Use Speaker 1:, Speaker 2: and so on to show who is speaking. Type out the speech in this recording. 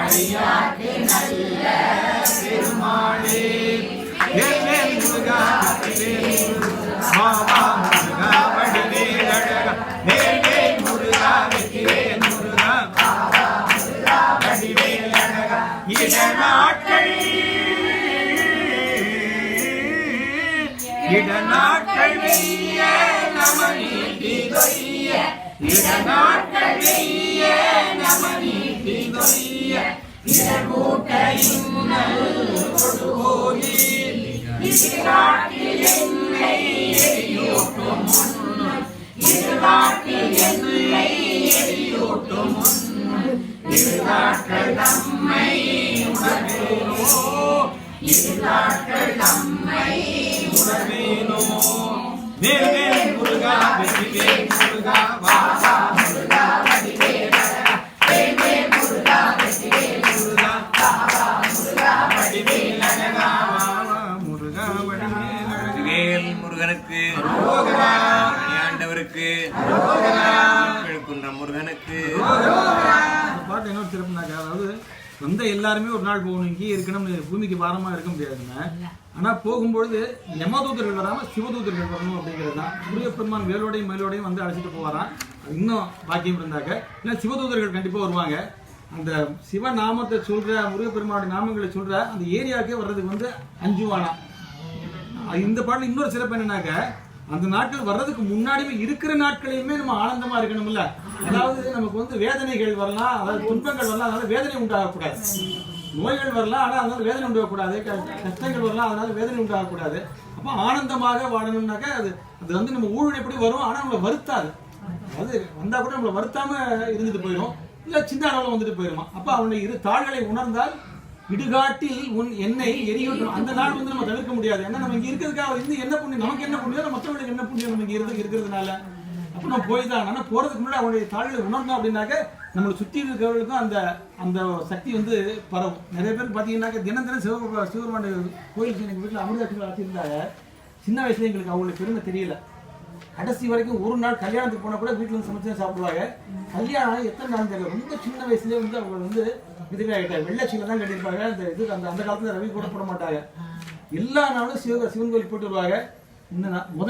Speaker 1: அடியார்க்கு நல்ல பெருமாளே வேல் முருகா வேல் மாமா முருகா வடிவேல் அழகா வேல் வேல் முருகா வெற்றிவேல் முருகா வடிவேல் அழகா வெய்ய நம நீதி தொய்ய இடநாட்கள் நீதி தொய்ய இடகூட்ட இன்னல் கொடுகோலி இதுகாட்டில் என்னை எரியூட்டும் முன் இதுகாட்டில் என்னை எரியூட்டும் முன் இதுகாட்கள் நம்மை உணர்வேனோ இதுகாட்கள் நம்மை உணர்வேனோ வேல் வேல் முருகா வெற்றி
Speaker 2: முருகனுக்கு. ஆண்டவருக்கு கிழக்குன்ற முருகனுக்கு
Speaker 3: பாட்டு என்ன சிறப்புனாக்கா அதாவது வந்த எல்லாருமே ஒரு நாள் போகணும் இங்கேயே இருக்கணும் பூமிக்கு பாரமாக இருக்க முடியாதுங்க. ஆனால் போகும்பொழுது யமதூதர்கள் வராமல் சிவதூதர்கள் வரணும் அப்படிங்கிறது தான். சூரியப்பெருமான் வேலோடையும் மயிலோடையும் வந்து அழைச்சிட்டு போவாராம் அது இன்னும் பாக்கியம் இருந்தாக்க ஏன்னா சிவதூதர்கள் கண்டிப்பாக வருவாங்க. அந்த சிவ நாமத்தை சொல்கிற முருகப்பெருமானுடைய நாமங்களை சொல்கிற அந்த ஏரியாவுக்கே வர்றதுக்கு வந்து அஞ்சு வானா இந்த பாடல இன்னொரு சிறப்பு என்னன்னாக்க அந்த நாட்கள் வர்றதுக்கு முன்னாடியுமே இருக்கிற நாட்களையுமே நம்ம ஆனந்தமா இருக்கணும்ல. அதாவது நமக்கு வந்து வேதனைகள் வரலாம் அதாவது துன்பங்கள் வரலாம் அதனால வேதனை உண்டாகக்கூடாது. நோய்கள் வரலாம் ஆனா அதனால வேதனை உண்டாகக்கூடாது. கஷ்டங்கள் வரலாம் அதனால வேதனை உண்டாகக்கூடாது. அப்போ ஆனந்தமாக வாழணும்னாக்க அது அது வந்து நம்ம ஊழல் எப்படி வரும் ஆனா நம்மளை வருத்தாது. அதாவது வந்தா கூட நம்மளை வருத்தாம இருந்துட்டு போயிடும் இல்ல சின்ன அளவுல வந்துட்டு போயிருமா. அப்ப அவனுடைய இரு தாள்களை உணர்ந்தால் இடுகாட்டில் உன் எண்ணெய் எரியும் அந்த நாள் வந்து நம்ம தவிர்க்க முடியாது. ஏன்னா நம்ம இங்க இருக்கிறதுக்காக இருந்து என்ன புண்ணியம்? நமக்கு என்ன புண்ணியம் மற்றவங்களுக்கு என்ன புண்ணியம் நம்ம இங்க இருந்து இருக்கிறதுனால? அப்ப நம்ம போய் தான் ஆனா போறதுக்கு முன்னாடி அவனுடைய தாழ்வு உணர்ந்தோம் அப்படின்னாக்க நம்மளை சுத்தி இருக்கிறவர்களுக்கும் அந்த அந்த சக்தி வந்து பரவும். நிறைய பேர் பாத்தீங்கன்னாக்க தினம் தினம் சிவ சிவபெருமான கோயிலுக்கு எங்க வீட்டுல அமிர்தாட்சி வளர்த்திருந்தாங்க சின்ன வயசுல எங்களுக்கு அவங்களுக்கு பெருமை தெரியல. கடைசி வரைக்கும் ஒரு நாள் கல்யாணத்துக்கு போனா கூட வீட்டுல இருந்து சமைச்சு சாப்பிடுவாங்க. கல்யாணம் எத்தனை நாள் தெரியல. ரொம்ப சின்ன வயசுலயே வந்து அவங்க வந்து இதுவே ஆகிட்டாங்க வெள்ளச்சியில தான் கட்டியிருப்பாங்க. அந்த இது அந்த அந்த காலத்துல ரவி கூட போட மாட்டாங்க. எல்லா நாளும் சிவ சிவன் கோயில் போட்டு வருவாங்க. இந்த முதல்